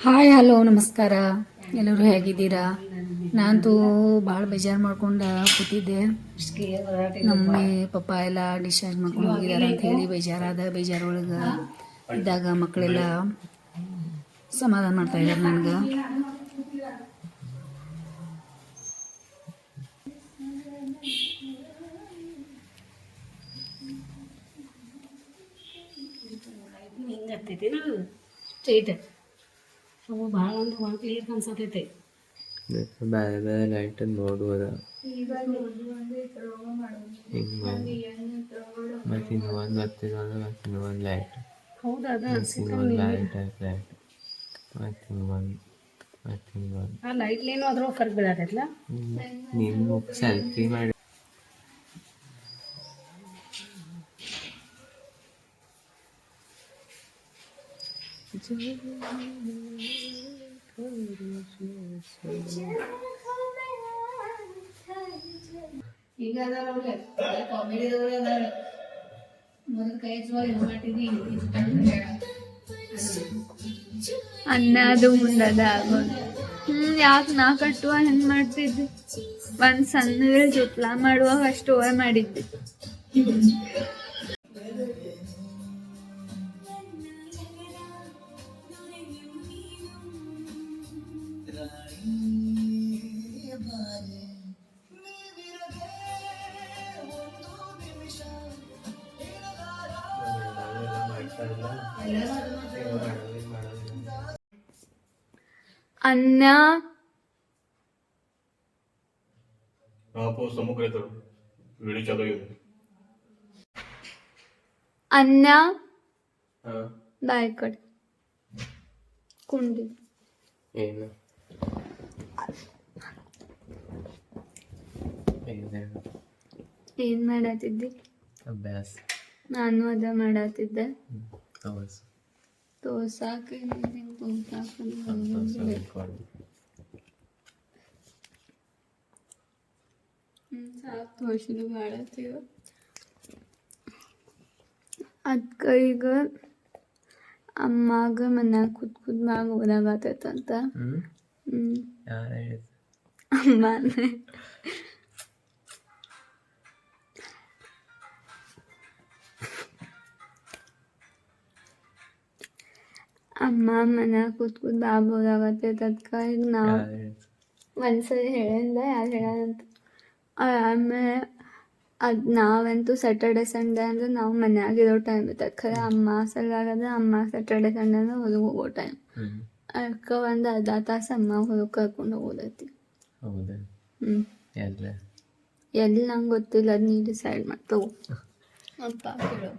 Hi, hello, ನಮಸ್ಕಾರ. ಎಲ್ಲರೂ ಹೇಗಿದ್ದೀರಾ? ನಾನಂತೂ ಭಾಳ ಬೇಜಾರು ಮಾಡ್ಕೊಂಡು ಕೂತಿದ್ದೆ. ನಮ್ಮ ಪಪ್ಪ ಎಲ್ಲ ಡಿಸ್ಚಾರ್ಜ್ ಮಾಡ್ಕೊಂಡು ಹೋಗಿದ್ದಾರೆ ಅಂತ ಹೇಳಿ ಬೇಜಾರಾದ, ಬೇಜಾರೊಳಗೆ ಇದ್ದಾಗ ಮಕ್ಕಳೆಲ್ಲ ಸಮಾಧಾನ ಮಾಡ್ತಾ ಇದ್ದಾರೆ ನನಗೆ. ಹಿಂಗತ್ತೈತಿ ಸ್ಟ್ರೈಟ್ ಅವು ಭಾಳ ಅಂದ್ರೆ ಒಂದು ಕ್ಲಿಯರ್ ಕಾಣಿಸತೈತೆ ಬೇರೆ ಬೇರೆ ಲೈಟ್ ನೋಡುವುದ ಮತ್ತೆ ಇನ್ನು ಒಂದು ಹತ್ತಿರೋದು ಮತ್ತೆ ಇನ್ನು ಒಂದು ಲೈಟ್ ಹೌದಾ ಅದ ಇನ್ನೊಂದು ಲೈಟ್ ಆಯ್ತು ಲೈಟ್ ಮತ್ತೆ ಇನ್ನೊಂದು ಆ ಲೈಟ್ಲೇನು ಅದ್ರೊಳಗೆ ಫರ್ಕ್ ಬೀಳತೈತಲ್ಲ ನಿಮ್ಮ ಸೆಲ್ಫಿ ಮಾಡಿ. Thank ಅದಾರವ್ರೆ ಕಾಮಿಡಿದವ್ರೆ ಅದಾರ ಮೊದಲು ಕೈ ಹಚ್ಚುವಾಗ ಇದು ಮಾಡಿದ್ವಿ ಅನ್ನ ಅದು ಉಂಡದ ಆಗೋದು ಹ್ಮ್ ಯಾಕೆ ನಾ ಕಟ್ಟುವ ಹೆಂಗ್ ಮಾಡ್ತಿದ್ದೆ ಒಂದ್ ಸಣ್ಣ ಜುಟ್ಲ ಮಾಡುವಾಗ ಅಷ್ಟು ಓವೆ ಮಾಡಿದ್ದೆ ಅನ್ನ ಅನ್ನ ಬಾಯ್ ಕೊಡಿ ಕುಂಡಿ ಏನು ಏನ್ ಮಾಡತ್ತಿದ್ದಿ ಅಭ್ಯಾಸ. ನಾನು ಅದ ಮಾಡತ್ತಿದ್ದೆ ಹೌದು ತೋರ್ಸಾಕ ಸಾಕು ಮಾಡತ್ತೀವ ಅದಕ್ಕೆ ಈಗ ಅಮ್ಮಾಗ ಮನ್ಯಾಗ ಕೂತ್ ಕೂತ್ ಮ್ಯಾಗ ಓದಾಗತ್ತೈತಂತ ಹ್ಞೂ ಅಮ್ಮ ಮನ್ಯಾಗ ಕೂತ್ ಕೂತ್ ಬಾಬು ಓದಾಗತ್ತೈತೆ ಅದಕ್ಕೆ ಈಗ ನಾವು ಒಂದ್ಸರಿ ಹೇಳಿಂದ ಯಾರು ಹೇಳಂತ ಆಮೇಲೆ ಅದು ನಾವಂತೂ ಸ್ಯಾಟರ್ಡೆ ಸಂಡೇ ಅಂದ್ರೆ ನಾವು ಮನ್ಯಾಗ ಇರೋ ಟೈಮ್ ಇರ್ತದೆ ಖರೆ ಅಮ್ಮ ಸಲ್ಲಾಗದ ಅಮ್ಮ ಸ್ಯಾಟರ್ಡೆ ಸಂಡೇ ಅಂದ್ರೆ ಹೊರಗೆ ಹೋಗೋ ಟೈಮ್ ಅದಕ್ಕೆ ಒಂದು ಅರ್ಧ ತಾಸು ಅಮ್ಮ ಹೊರಗೆ ಕರ್ಕೊಂಡು ಹೋಗೋದೈತಿ. ಹೌದಾ? ಹ್ಞೂ ಎಲ್ಲ? ಎಲ್ಲಿ ನಂಗೆ ಗೊತ್ತಿಲ್ಲ ಅದು ನೀ ಡಿಸೈಡ್ ಮಾಡ್ತವು ಅಪ್ಪ ಕೇಳು.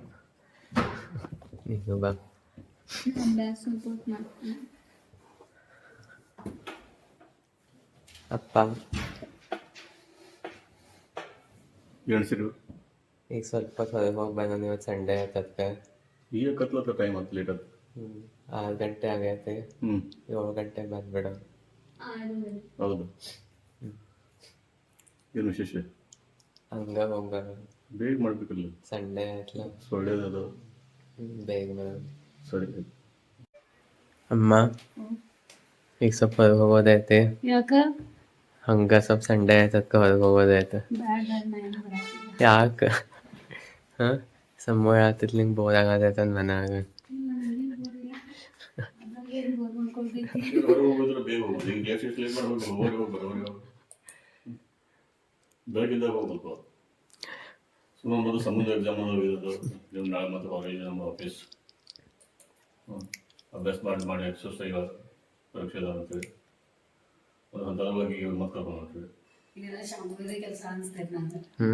ಅಪ್ಪ ಎಣ್ಸಿರು. ಈಗ ಸ್ವಲ್ಪ ಹೊರಗೆ ಹೋಗಿ ಬಂದ ಇವತ್ತು ಸಂಡೇ ಆಯ್ತದ್ಕೆ ಈಗ ಕತ್ಲತ್ತ ಟೈಮ್ ಹತ್ತು ಲೇಟ್ ಆಯ್ತು ಹ್ಞೂ ಆರು ಗಂಟೆ ಆಗೈತೆ ಏಳು ಗಂಟೆ ಬಂದ್ಬಿಡ. ಹೌದು. ಏನು ವಿಶೇಷ? ಹಂಗ ಹೋಗ ಬೇಗ ಮಾಡ್ಬೇಕಲ್ಲ. ಸಂಡೇ ಆಯ್ತಲ್ಲ. ಸೊಳ್ಳೆದದು ಬೇಗ ಬರೋದು ಸರಿ ಅಮ್ಮ ಈಗ ಸ್ವಲ್ಪ ಹೊರಗೆ ಹೋಗೋದೈತಿ ಯಾಕ ಹಂಗ ಸ್ವಲ್ಪ ಸಂಡೇ ಆಯ್ತದ್ಕ ಹೊರಗೆ ಹೋಗೋದೈತೆ ಬ್ಯಾಡ ಬ್ಯಾಡ ನಾ ಏನು ಬರಾಕಿಲ್ಲ ಯಾಕೆ ಹಾಂ ಸಮ್ಮ ಹೇಳ್ತಿದ್ ನಿಂಗೆ ಬೋರ್ ಆಗತೈತೆ ಅಂದ್ ಮನ್ಯಾಗ ಹೊರಗೆ ಹೋಗಿದ್ರೆ ಬೇಗ ಹೋಗೋದು ಈಗ ಗ್ಯಾಸ್ ಲೇಟ್ ಮಾಡಿ ಹೋಗಿ ಹೋಗಿ ಹೋಗಿ ಬರೋರಿಗೆ ಹೋಗಿ ಬೆಳಗ್ಗಿದ್ದಾಗ ಹೋಗ್ಬೇಕು ಸುಮ್ಮನೆ ಮೊದಲು ಸಂಬಂಧ ಎಕ್ಸಾಮ್ ಇರೋದು ನೀವು ನಾಳೆ ಮತ್ತೆ ಹೊರಗೆ ನಮ್ಮ ಆಫೀಸ್ ಹ್ಞೂ ಅಭ್ಯಾಸ ಮಾಡಿ ಮಾಡಿ ಎಕ್ಸಸೈಸ್ ಪರೀಕ್ಷೆ ಅಂತೇಳಿ ಒಂದು ಹಂತವಾಗಿ ಮಕ್ಕಳು ಹೊಂಟ್ರಿ ಇದೆಲ್ಲ ಶಾಂಭವಿದ ಕೆಲಸ ಅನಿಸ್ತೈತೆ ಹ್ಞೂ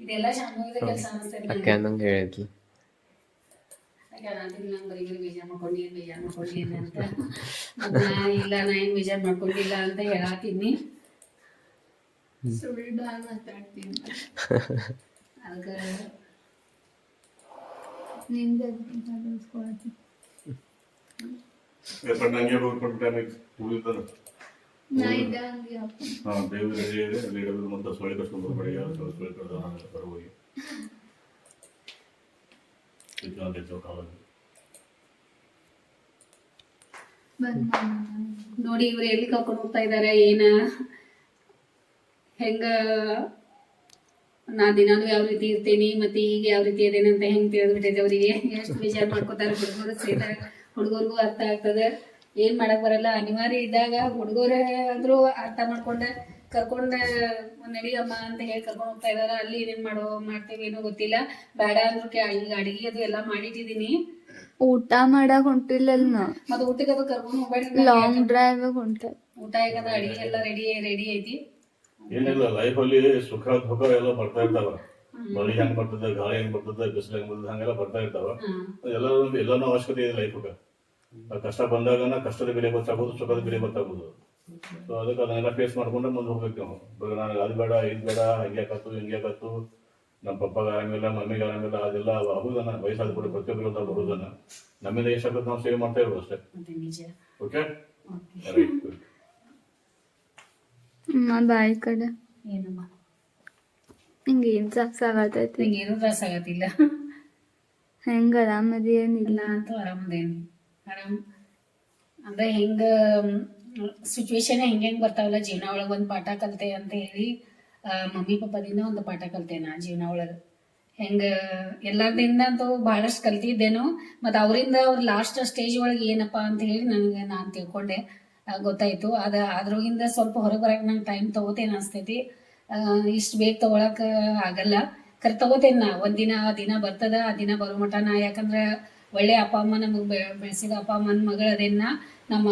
ಇದೆಲ್ಲ ಶಾಂಭವಿದ ಕೆಲಸ ಅನಿಸ್ತೈತೆ ಅಕ್ಕ ಹೇಳಿದ್ಲು. ನಂಗೆ ಬರೀ ಬರೀ ಬೇಜಾರು ಮಾಡ್ಕೊಂಡು ಏನು ಬೇಜಾರು ಮಾಡ್ಕೊಂಡು ಏನು ಅಂತ ನಾ ಇಲ್ಲ ನಾ ಏನು ಬೇಜಾರು ಮಾಡ್ಕೊಂಡಿಲ್ಲ ಅಂತ ಹೇಳಾತೀನಿ ಸುಳ್ಳು ಮಾತಾಡ್ತೀನಿ. ಅದಕ್ಕೆ ನಿಂದ ಹಾಂ ಇದೆ ಅಲ್ಲಿ ಮತ್ತೆ ಸೊಳ್ಳೆ ಬರ್ಬೇಡಿ ಸೊಳ್ಳೆ ಕಡ್ದು ನೋಡಿ ಇವ್ರು ಎಲ್ಲಿ ಕರ್ಕೊಂಡು ಹೋಗ್ತಾ ಇದಾರೆ ಏನ? ಹೆಂಗ? ನಾ ದಿನಾನು ಯಾವ ರೀತಿ ಇರ್ತೀನಿ ಮತ್ತೆ ಈಗ ಯಾವ ರೀತಿ ಇದೇನಂತ ಅಂತ ಹೆಂಗ್ ತಿಳಿದ್ಬಿಟ್ಟಿದೆ ಅವರಿಗೆ? ಎಷ್ಟು ವಿಚಾರ ಮಾಡ್ಕೋತಾರೆ ಸೇರ ಹುಡುಗರಿಗೂ ಅರ್ಥ ಆಗ್ತದೆ. ಏನ್ ಮಾಡಕ್ ಬರಲ್ಲ. ಅನಿವಾರ್ಯ ಇದ್ದಾಗ ಹುಡುಗರೇ ಆದ್ರೂ ಅರ್ಥ ಮಾಡ್ಕೊಂಡ. ಕರ್ಕೊಂಡ ನಡಿಯಮ್ಮ ಅಂತ ಹೇಳಿ ಕರ್ಕೊಂಡು ಹೋಗ್ತಾ ಇದಾರ. ಅಲ್ಲಿ ಏನೇನ್ ಮಾಡೋ ಮಾಡ್ತೇವೆ ಏನೋ ಗೊತ್ತಿಲ್ಲ. ಬೇಡ ಅಂದ್ರು ಕೇ- ಈಗ ಅಡಿಗೆ ಅದು ಎಲ್ಲಾ ಮಾಡಿಟ್ಟಿದೀನಿ ಊಟ ಮಾಡಕ್ ಹೊಂಟಿಲ್ಲ ಮತ್ತೆ ಊಟಕ್ಕೆ ಅದು ಕರ್ಕೊಂಡು ಹೋಗ್ಬೇಡಿ ಲಾಂಗ್ ಡ್ರೈವ್ ಹೊಂಟ. ಊಟ ಆಗದ ಅಡಿಗೆ ಎಲ್ಲ ರೆಡಿ ರೆಡಿ ಐತಿ. ಏನಿಲ್ಲ ಅಲ್ಲಿ ಸುಖ ದುಃಖ ಎಲ್ಲ ಬರ್ತಾ ಇರ್ತಾವ. ಮಳಿ ಹೆಂಗ್ ಬರ್ತದ ಗಾಳಿ ಹೆಂಗ್ ಬರ್ತದ ಬಿಸಿಲು ಹೆಂಗ್ ಬರ್ತದ ಹಂಗೆಲ್ಲ ಬರ್ತಾ ಇರ್ತಾವ. ಎಲ್ಲರೂ ಎಲ್ಲಾನು ಅವಶ್ಯಕತೆ ಇದೆ ಲೈಫ್ಗೆ ಕಷ್ಟ ಬಂದಾಗ ಕಷ್ಟದ ಬೆಲೆ ಗೊತ್ತಾಗೋದು ಸುಖದ ಬೆಲೆ ಗೊತ್ತಾಗೋದು. ಸೊ ಅದಕ್ಕೆ ಅದನ್ನೆಲ್ಲ ಫೇಸ್ ಮಾಡ್ಕೊಂಡು ಮುಂದೆ ಹೋಗ್ಬೇಕು ನಾವು. ಇವಾಗ ನನಗೆ ಅದು ಬೇಡ ಇದು ಬೇಡ ಹಂಗೆ ಆಕತ್ತು ಹಿಂಗೆ ಆಕತ್ತು. ನಮ್ಮ ಪಪ್ಪಗೆ ಆರಾಮಿಲ್ಲ ಮಮ್ಮಿಗೆ ಆರಾಮಿಲ್ಲ ಅದೆಲ್ಲ ಆಗುದನ್ನ ವಯಸ್ಸಾದ ಕೂಡ ಪ್ರತಿಯೊಬ್ಬರು ಅಂತ ಬರುದನ್ನ ನಮ್ಮಿಂದ ಎಷ್ಟಾಗುತ್ತೆ ನಾವು ಸೇವ್ ಮಾಡ್ತಾ ಇರೋದು ಅಷ್ಟೇ. ಓಕೆ ಬಾಯಿ ಕಡೆ. ಏನಮ್ಮ? ನಿಂಗೆ ಏನ್ ಸಾಕಾಗತೈತಿ ನಿಂಗೆ ಏನೂ ತ್ರಾಸ ಆಗತ್ತಿಲ್ಲ. ಹೆಂಗ ಆರಾಮದ ಏನಿಲ್ಲ ಇಲ್ಲ ಅಂತೂ ಆರಾಮದೇನಿ. ಆರಾಮ್ ಅಂದ್ರೆ ಹೆಂಗ ಸಿಚುವೇಶನ್ ಹೆಂಗ್ ಹೆಂಗ್ ಬರ್ತಾವಲ್ಲ, ಜೀವನ ಒಳಗೆ ಒಂದು ಪಾಠ ಕಲ್ತೆ ಅಂತ ಹೇಳಿ ಮಮ್ಮಿ ಪಪ್ಪದಿಂದ ಒಂದು ಪಾಠ ಕಲ್ತೆ ನಾ ಜೀವನ ಒಳಗೆ. ಹೆಂಗ ಎಲ್ಲರಿಂದ ಅಂತೂ ಬಹಳಷ್ಟು ಕಲ್ತಿದ್ದೇನು, ಮತ್ತು ಅವರಿಂದ ಅವ್ರ ಲಾಸ್ಟ್ ಸ್ಟೇಜ್ ಒಳಗೆ ಏನಪ್ಪ ಅಂತ ಹೇಳಿ ನನಗೆ ನಾನು ತಿಳ್ಕೊಂಡೆ. ಗೊತ್ತಾಯ್ತು. ಅದ, ಅದ್ರೊಳಗಿಂದ ಸ್ವಲ್ಪ ಹೊರಗೆ ಬರೋಕೆ ನಂಗೆ ಟೈಮ್ ತಗೋತೇನೆ ಅನಿಸ್ತೈತಿ. ಇಷ್ಟು ಬೇಗ ತಗೊಳಕ್ ಆಗಲ್ಲ. ಕರೆ ತಗೋತೇನೆ ನಾ. ಒಂದಿನ ಆ ದಿನ ಬರ್ತದ, ಆ ದಿನ ಬರೋ ಮಟ ನಾ. ಯಾಕಂದ್ರೆ ಒಳ್ಳೆ ಅಪ್ಪ ಅಮ್ಮ ನಮಗೆ ಬೆಳೆಸಿದ ಅಪ್ಪ ಅಮ್ಮನ ಮಗಳದೇನ ನಮ್ಮ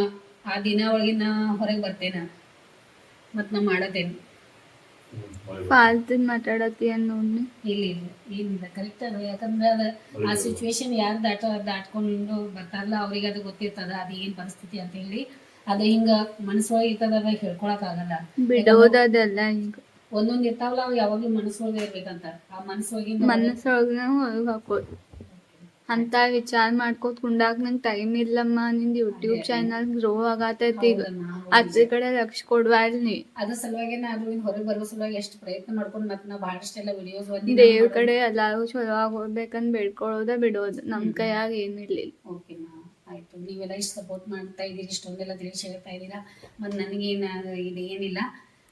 ಆ ದಿನ ಒಳಗಿನ ಹೊರಗೆ ಬರ್ತೇನೆ. ಮತ್ತು ನಾ ಮಾಡತೇನೆ ಫಾಲ್ತು ಮಾತಾಡತಿ ಅನ್ನೋ ಇಲ್ಲ ಇಲ್ಲ ಏನಿಲ್ಲ ಕರೆಕ್ಟ್ ಅದು ಯಾಕಂದ್ರೆ ಅದು ಆ ಸಿಚುವೇಶನ್ ಯಾರು ದಾಟ ದಾಟ್ಕೊಂಡು ಬರ್ತಾರಲ್ಲ ಅವ್ರಿಗೆ ಅದು ಗೊತ್ತಿರ್ತದ ಅದು ಏನ್ ಪರಿಸ್ಥಿತಿ ಅಂತ ಹೇಳಿ. ಅದು ಹಿಂಗ ಮನಸ್ಸೊಳಗೆ ಇರ್ತದ ಅದ ಹೇಳ್ಕೊಳಕ್ ಆಗಲ್ಲ. ಬಿಡೋದಲ್ಲ ಹಿಂಗ. ಒಂದೊಂದ್ ಇರ್ತಾವಲ್ಲ ಅವ್ ಯಾವಾಗ್ಲೂ ಮನಸ್ಸೊಳಗೆ ಇರ್ಬೇಕಂತ. ಆ ಮನಸ್ಸೊಳಗೆ ಮನಸ್ಸೊಳಗ ಹಾಕೋದು. ಅಂತ ವಿಚಾರ ಮಾಡ್ಕೋತ ಕುಂಡಾಕ ನಂಗೆ ಟೈಮ್ ಇಲ್ಲಮ್ಮ. ನಿಂದು ಯೂಟ್ಯೂಬ್ ಚಾನಲ್ ಗ್ರೋ ಆಗತೈತಿ ಈಗ. ಅದ್ರ ಕಡೆ ಲಕ್ಷ ಕೊಡ್ವಾಲ್ ನೀ ಅದ್ರ ಸಲುವಾಗಿ ನಾನು ಹೊರಗೆ ಬರೋ ಸಲುವಾಗಿ ಎಷ್ಟು ಪ್ರಯತ್ನ ಮಾಡ್ಕೊಂಡು ಮತ್ತೆ ನಾ ಬಹಳಷ್ಟೆಲ್ಲ ವಿಡಿಯೋಸ್ ದೇವ್ರ ಕಡೆ ಎಲ್ಲಾರು ಚಲೋ ಆಗೋಗ್ಬೇಕಂತ ಬೇಡ್ಕೊಳ್ಳೋದ ಬಿಡೋದು. ನಮ್ ಕೈಯಾಗ ಏನಿಲ್ಲ ಓಕೆ ಆಯ್ತು. ನೀವೆಲ್ಲ ಇಷ್ಟು ಸಪೋರ್ಟ್ ಮಾಡ್ತಾ ಇದ್ದೀರಿ ಇಷ್ಟೊಂದೆಲ್ಲ ತಿಳಿಸಿ ಹೇಳ್ತಾ ಇದ್ದೀರಾ. ಮತ್ತು ನನಗೇನು ಇದು ಏನಿಲ್ಲ.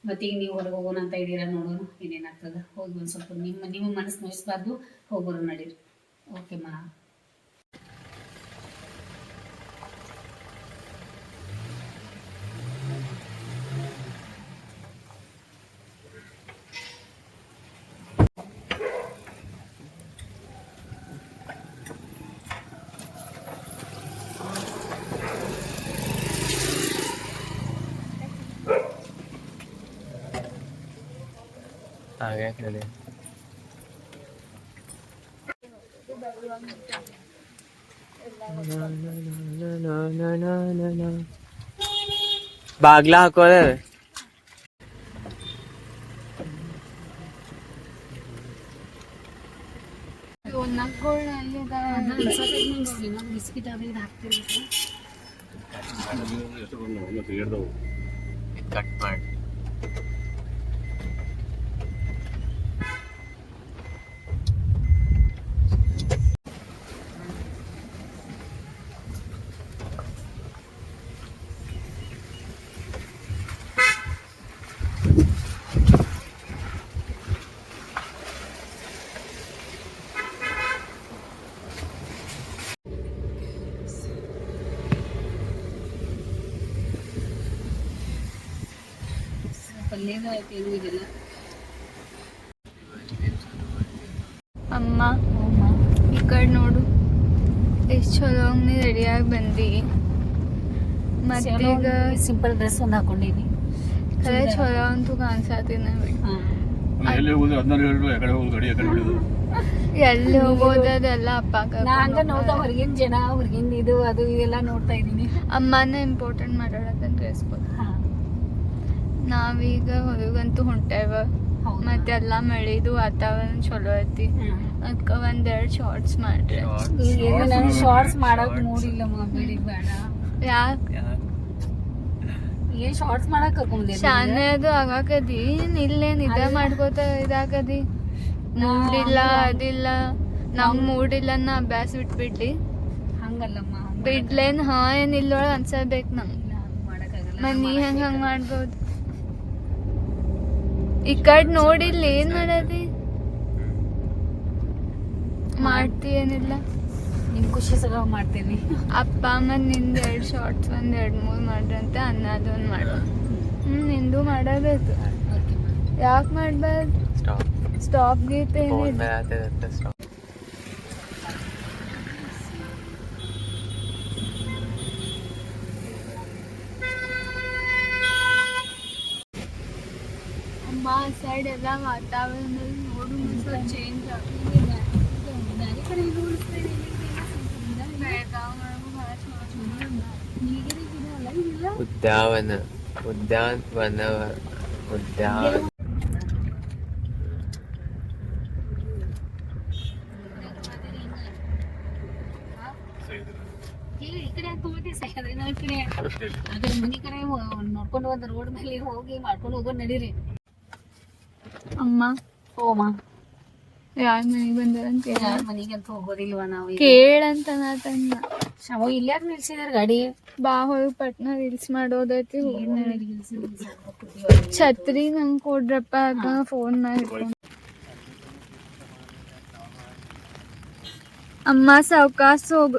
ಮತ್ತೆ ಈಗ ನೀವು ಹೊರಗೆ ಹೋಗೋಣ ಅಂತ ಇದ್ದೀರಾ ನೋಡೋಣ ಏನೇನಾಗ್ತದೆ ಹೋಗಿ ಒಂದು ಸ್ವಲ್ಪ ನಿಮ್ಮ ನಿಮ್ಮ ಮನಸ್ಸು ನೋಯಿಸ್ಬಾರ್ದು. ಹೋಗೋರು ನಡೀರಿ. ಓಕೆ ಮಾ. ಹಾಗೆ ಹೇಳಿ ಬಾಗ್ಲ ಹಾಕೋದೆ ಬಿಸ್ಕಿಟ್ ಕಟ್ ಮಾಡಿ ಪಲ್ಯದ ಅಮ್ಮ ಈ ಕಡೆ ನೋಡು. ಎಷ್ಟು ಚಲೋ ನೀ ರೆಡಿಯಾಗಿ ಬಂದಿ. ಮತ್ತೀಗ ಸಿಂಪಲ್ ಡ್ರೆಸ್ ಒಂದು ಹಾಕೊಂಡೀನಿ. ಖರೆ ಚಲೋ ಅಂತೂ ಕಾಣಿಸತ್ತೀನಿ ಹಾಂ. ಎಲ್ಲಿ ಹೋಗೋದೆಲ್ಲ ಅಪ್ಪ ಹಂಗ ನೋಡ್ತಾ ಹೊರಗಿನ ಜನ ಹೊರಗಿನ ಇದು ಅದು ಇದೆಲ್ಲ ನೋಡ್ತಾ ಇದ್ದೀನಿ ಅಮ್ಮನ ಇಂಪಾರ್ಟೆಂಟ್ ಮಾತಾಡತ್ತಂತ ತಿಳಿಸ್ಬೋದು ಹಾಂ. ನಾವೀಗ ಹೊರಗಂತೂ ಹೊಂಟೇವ? ಮತ್ತೆಲ್ಲ ಮಳಿದು ವಾತಾವರಣ ಚಲೋ ಐತಿ. ಅದಕ್ಕೆ ಒಂದೆರಡು ಶಾರ್ಟ್ಸ್ ಮಾಡ್ರಿ. ನಾನು ಶಾರ್ಟ್ಸ್ ಮಾಡಕ್ ಮೂಡಿಲ್ಲ ಮಗಳಿ ಬೇಡ. ಯಾಕೆ? ಏನ್ ಶಾರ್ಟ್ಸ್ ಮಾಡಕ್ ಕರ್ಕೊಂಡಿ ಶಾನೆ ಅದು ಆಗಾಕದಿ. ಇಲ್ಲೇನ್ ಇದ ಮಾಡ್ಕೋತ ಇದಾಕದಿ ಮೂಡಿಲ್ಲ ಅದಿಲ್ಲ. ನಮ್ ಮೂಡಿಲ್ಲ ನಾ ಅಭ್ಯಾಸ ಬಿಟ್ಬಿಡ್ಲಿ ಹಂಗಲ್ಲಮ್ಮ ಹಂಗ ಬಿಡ್ಲೇನ್ ಹಾ ಏನ್ ಇಲ್ಲೊಳಗ ಅನ್ಸಬೇಕು ನಮ್ ಮನಿ ಹೆಂಗ್ ಹಂಗ್ ಮಾಡ್ಬೋದು? ಈ ಕಡೆ ನೋಡಿಲ್ಲ ಏನ್ ಮಾಡದಿ? ಮಾಡ್ತಿ ಏನಿಲ್ಲ ನಿಮ್ ಖುಷಿ ಸಲ ಮಾಡ್ತೀನಿ. ಅಪ್ಪ ಅಮ್ಮ ನಿಂದ ಎರಡು ಶಾರ್ಟ್ಸ್ ಒಂದ್ ಎರಡ್ ಮೂರ್ ಮಾಡ್ರಂತೆ ಅನ್ನದೊಂದ್ ಮಾಡು. ಹ್ಮ್ ನಿಂದು ಮಾಡಬೇಕು. ಯಾಕೆ ಮಾಡ್ಬಾರ್ದು? ಸ್ಟಾಪ್ ಗೀತೆ ಏನಿಲ್ಲ ಆಗ್ತದೆ. ಸ್ಟಾಪ್ ಅಮ್ಮ ಸೈಡ್ ಎಲ್ಲ ವಾತಾವರಣ ನೋಡು ಸ್ವಲ್ಪ ಚೇಂಜ್ ಉದ್ಯಾನವನ ಉದ್ಯಾನವನ ಉದ್ಯಾನ. ಈ ಕಡೆ ನಾವ್ ಈ ಕಡೆ ಅದ್ರ ಮನಿ ಕಡೆ ನೋಡ್ಕೊಂಡು ಒಂದು ರೋಡ್ ಮೇಲೆ ಹೋಗಿ ಮಾಡ್ಕೊಂಡು ಹೋಗೋದ್ ನಡೀರಿ. ಅಮ್ಮ? ಓಮ. ಯಾರ ಮನೆಗೆ ಬಂದಾರಂತ ಯಾರ ಮನೆಗೆ ಅಂತ ಹೋಗೋದಿಲ್ವಾ ನಾವು ಈಗ? ಕೇಳಂತ ನಾತನ್ನ ಶವ ಇಲ್ಯಾಕ್ ನಿಲ್ಸಿದಾರ ಗಾಡಿ? ಬಾ ಹೋಗಿ ಪಟ್ನ ರೀಲ್ಸ್ ಮಾಡೋದೈತಿ. ಏನ್ ಛತ್ರಿ ನಂಗೆ ಕೊಡ್ರಪ್ಪ ಅದ ಫೋನ್ ಮಾಡಿ ಅಮ್ಮ ಸಾವ್ಕಾಸ್ ಹೋಗು.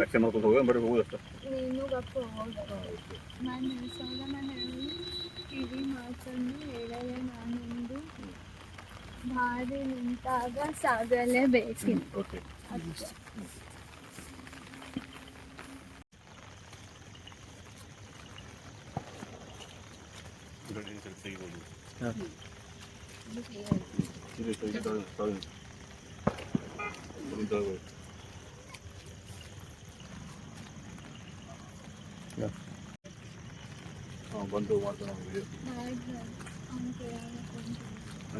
ರಕ್ಷೆ ಮಾಡ್ಕೊಂಡು ಹೋಗಿ ಬರೀ ಹೋಗುದು ಅಷ್ಟೇ ನೀನು ಗಪ್ಪ ಹೋಗು ನಾನು ನೆನ್ಸೋಲ್ಲ ನಾನು ಕಿವಿ ಮಾತನ್ನು ಹೇಳಲೆ ನಾನೊಂದು ಭಾರಿ ನಿಂತಾಗ ಸಾಗಲೇ ಬೇಕಿಲ್ಲ ಓಕೆ ಬಂದು ಮಾಡ್ತಾನೆ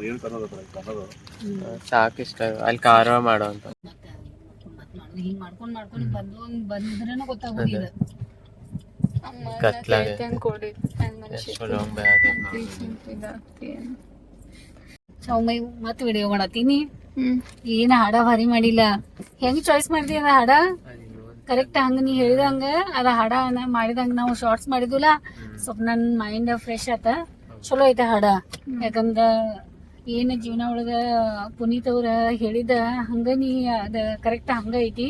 ಏನು ಕನ್ನಡ ಕನ್ನಡ ಸಾಕಿಷ್ಟ ಅಲ್ಲಿ ಕಾರವಾರ ಮಾಡೋ ಅಂತ. ಹಿಂಗ್ ಮಾಡ್ಕೊಂಡ್ ಮಾಡ್ಕೊಂಡ್ ಬಂದು ಬಂದ್ರೇನು ಗೊತ್ತಾಗೋದಿಲ್ಲ. ಕತ್ಲಾಗೆ. ಕೊಡಿ ಎಷ್ಟು ಲಾಂಗ್ ಬೇರೆ ಚೌಮೈ ಮತ್ ವಿಡಿಯೋ ಮಾಡತ್ತೀನಿ. ಹ್ಮ್. ಏನ್ ಹಾಡ ಭಾರಿ ಮಾಡಿಲ್ಲ. ಹೆಂಗ್ ಚಾಯ್ಸ್ ಮಾಡಿದಿ ಅದ ಹಾಡ? ಕರೆಕ್ಟ್ ಹಂಗೆ ನೀ ಹೇಳಿದಂಗ ಅದ ಹಾಡ ನಾ ಮಾಡಿದಂಗ ನಾವು ಶಾರ್ಟ್ಸ್ ಮಾಡಿದ್ವಲ್ಲ ಸ್ವಲ್ಪ ನನ್ನ ಮೈಂಡ್ ಫ್ರೆಶ್ ಆತ. ಚಲೋ ಐತೆ ಹಾಡ. ಯಾಕಂದ್ರ ಏನು ಜೀವನ ಒಳಗ ಪುನೀತ್ ಅವ್ರ ಹೇಳಿದ ಹಂಗ ನೀ ಅದ ಕರೆಕ್ಟ್ ಹಂಗ ಐತಿ.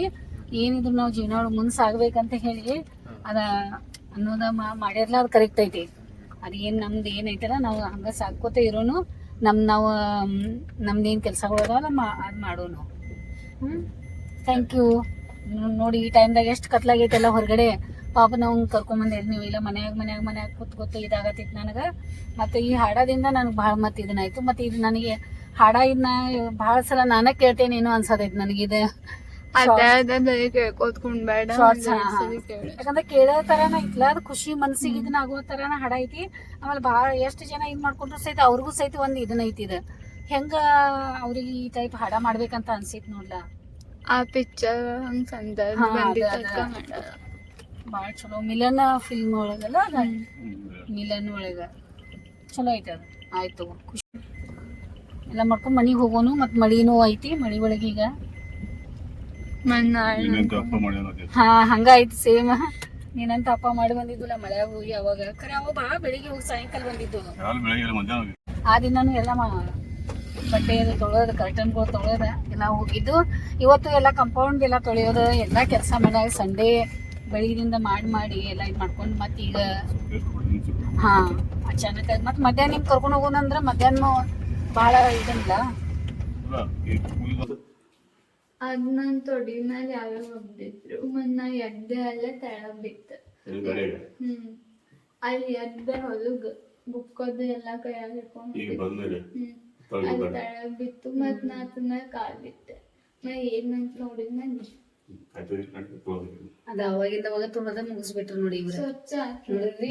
ಏನಿದ್ರು ನಾವು ಜೀವನ ಒಳಗೆ ಮುಂದ್ ಸಾಗ್ಬೇಕಂತ ಹೇಳಿ ಅದ ಅನ್ನೋದ ಮಾ- ಮಾಡ್ಯಾರಲ್ಲ ಅದು ಕರೆಕ್ಟ್ ಐತಿ. ಅದು ಏನು ನಮ್ದು ಏನೈತಲ್ಲ ನಾವು ಹಂಗೆ ಸಾಕೋತ ಇರೋನು. ನಮ್ ನಾವು ನಮ್ದು ಏನು ಕೆಲ್ಸಗಳು ಅದಾವಲ್ಲ ಮಾ- ಅದು ಮಾಡೋನು. ಹ್ಮ್. ಥ್ಯಾಂಕ್ ಯು ನೋಡಿ ಈ ಟೈಮ್ದಾಗ ಎಷ್ಟು ಕತ್ಲಾಗೈತೆಲ್ಲ ಹೊರಗಡೆ. ಪಾಪ ನಾವು ಕರ್ಕೊಂಬಂದೆ ನೀವು ಇಲ್ಲ? ಮನ್ಯಾಗ ಮನ್ಯಾಗ ಮನ್ಯಾಗ ಕೂತ್ ಕೂತ್ ಇದಾಗತ್ತಿತ್ತು ನನಗೆ. ಮತ್ತೆ ಈ ಹಾಡದಿಂದ ನನಗೆ ಭಾಳ ಮತ್ತು ಇದನ್ನಾಯ್ತು ಮತ್ತೆ ಇದು ನನಗೆ ಹಾಡ ಇದನ್ನ ಭಾಳ ಸಲ ನಾನೇ ಕೇಳ್ತೇನೆ ಏನೋ ನನಗಿದು ನನಗೆ. ಕೇಳಿ ಯಾಕಂದ್ರೆ ಕೇಳೋ ತರಾನ ಐತ್ಲ ಅದು ಖುಷಿ ಮನ್ಸಿಗೆ ಇದನ್ನ ಆಗೋ ತರಾನ ಹಾಡ ಐತಿ. ಆಮೇಲೆ ಭಾಳ ಎಷ್ಟು ಜನ ಇದ್ ಮಾಡ್ಕೊಂಡ್ರು ಸಹಿತ ಅವ್ರಿಗೂ ಸಹಿತ ಒಂದ್ ಇದನ್ನ ಐತಿ ಇದು. ಹೆಂಗ ಅವ್ರಿಗೆ ಈ ಟೈಪ್ ಹಾಡ ಮಾಡ್ಬೇಕಂತ ಅನ್ಸಿತ್ ನೋಡ್ಲ? ಆ ಪಿಕ್ಚರ್ ಹಂಗ್ ಸಂದರ್ಭ ಹಾ, ಅದ- ಬಂದಿದ್ದಕ್ಕ ಅದ. ಮಾಡ್ಯಾರ ಭಾಳ ಚಲೋ. ಮಿಲನ ಫಿಲ್ಮ್ ಒಳಗಲ್ಲ ಅದ? ಮಿಲನ್ ಒಳಗ. ಚಲೋ ಐತೆ ಅದು. ಆಯ್ತು ಖುಷಿ. ಎಲ್ಲ ಮಾಡ್ಕೊಂಡ್ ಮನಿಗೆ ಹೋಗೋನು ಮತ್ ಮಳಿನೂ ಐತಿ ಮಳಿ ಒಳಗೆ ಈಗ? ಮನ್ನಾಳ್ ಇನ್ನೆಂತ ಅಪ್ಪ ಮಾಡ್ಯಾನ ಹಾ ಹಂಗ ಐತಿ ಸೇಮ್ ನೀನಂತ ಅಪ್ಪ ಮಾಡಿ ಬಂದಿದ್ದಿಲ್ಲ ಮಳೆಯಾಗ ಹೋಗಿ ಅವಾಗ? ಕರೆ ಅವ ಬಾ ಬೆಳಿಗ್ಗೆ ಹೋಗಿ ಸಾಯಂಕಾಲ ಬಂದಿದ್ದು. ಯಾರು ಬೆಳಗ್ಗೆ ಮಧ್ಯಾಹ್ನ ಆ ದಿನಾನು ಎಲ್ಲ ಮಾ ಬಟ್ಟೆ ಅದು ತೊಳೆಯೋದು ಕರ್ಟನ್ಗಳು ತೊಳೆಯೋದ ಎಲ್ಲ ಹೋಗಿದ್ದು. ಇವತ್ತು ಎಲ್ಲ ಕಂಪೌಂಡ್ ಎಲ್ಲ ತೊಳೆಯೋದು ಎಲ್ಲ ಕೆಲಸ ಮಾಡ್ಯಾಗ ಸಂಡೇ ಬೆಳಗಿನಿಂದ ಮಾಡಿ ಮಾಡಿ ಎಲ್ಲ ಇದು ಮಾಡ್ಕೊಂಡು ಮತ್ತೆ ಈಗ ಹಾ ಅಚಾನಕ್ ಮತ್ತೆ ಮಧ್ಯಾಹ್ನ ನಿಮ್ಗೆ ಕರ್ಕೊಂಡು ಹೋಗೋದಂದ್ರೆ ಮಧ್ಯಾಹ್ನ ಭಾಳ ಇದಲ್ಲ ಅದ್ ನನ್ ತೊಡಿ ಮೇಲೆ ಯಾವ್ಯಾವ ಮತ್ ನಾ ಎದ್ದೆ ಅಲ್ಲೇ ತೆಳಗ್ ಬಿತ್ತು. ಹ್ಮ್. ಅಲ್ಲಿ ಎದ್ದೆ ಹೊಲಗ್ ಬುಕ್ಕೋದು ಎಲ್ಲಾ ಕೈಯಾಗ ಹಿಡ್ಕೊಂಡ್ ಹ್ಮ್. ಅಲ್ಲಿ ಗಾಡಿ ಬಿತ್ತು ಮತ್ ನಾ ಅದನ್ನ ಕಾಲ್ ಬಿಟ್ಟೆ ನಾ ಏನಂತ ನೋಡಿದ್ ನಾನು ಅದ ಅವಾಗಿಂದ ಅವಾಗ ತುಂಬದ ಮುಗಿಸ್ಬಿಟ್ರು ನೋಡಿ ಇವ್ರು. ಸ್ವಚ್ಛ. ನೋಡಿದ್ರಿ?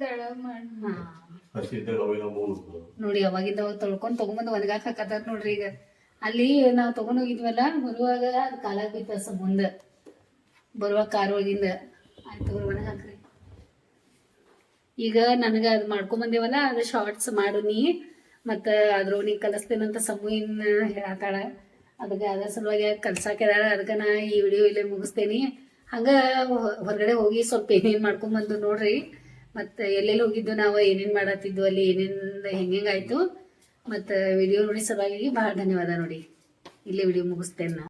ತೆಳಗ್ ನೋಡಿ. ಅವಾಗಿಂದ ಅವಾಗ ತೊಳ್ಕೊಂಡ್ ತಗೊಂಬಂದು ಒಣಗಾಕ್ ಹಾಕತ್ತಾರ ನೋಡ್ರಿ ಈಗ. ಅಲ್ಲಿ ನಾವ್ ತಗೊಂಡ್ ಹೋಗಿದ್ವಲ್ಲ ಬರುವಾಗ ಅದ್ ಕಾಲಾಗ ಬಿತ್ತ ಸ ಮುಂದೆ. ಬರುವಾಗ ಕಾರ್ ಒಳಗಿಂದ. ಆಯ್ತು ತಗೋರಿ ಒಣಗ ಹಾಕ್ರಿ. ಈಗ ನನಗೆ ಅದು ಮಾಡ್ಕೊಂಬಂದೇವಲ್ಲ ಅದು ಶಾರ್ಟ್ಸ್ ಮಾಡು ನೀ ಮತ್ತು ಅದ್ರೊಳಗೆ ಕಲಿಸ್ತೇನಂತ ಸಮೂ ಇನ್ನು ಹೇಳತ್ತಾಳ ಅದಕ್ಕೆ ಅದ್ರ ಸಲುವಾಗಿ ಕಲ್ಸಾಕ್ಯಾರ ಅದಕ್ಕೆ ನಾ ಈ ವಿಡಿಯೋ ಇಲ್ಲೇ ಮುಗಿಸ್ತೇನೆ. ಹಂಗೆ ಹೊರಗಡೆ ಹೋಗಿ ಸ್ವಲ್ಪ ಏನೇನು ಮಾಡ್ಕೊಂಬಂದು ನೋಡ್ರಿ. ಮತ್ತು ಎಲ್ಲೆಲ್ಲಿ ಹೋಗಿದ್ದು ನಾವು, ಏನೇನು ಮಾಡತ್ತಿದ್ವು ಅಲ್ಲಿ, ಏನೇನು ಹೆಂಗೆಂಗಾಯ್ತು ಆಯಿತು. ಮತ್ತು ವಿಡಿಯೋ ನೋಡಿ ಸಲುವಾಗಿ ಭಾಳ ಧನ್ಯವಾದ ನೋಡಿ. ಇಲ್ಲೇ ವಿಡಿಯೋ ಮುಗಿಸ್ತೇನೆ ನಾ.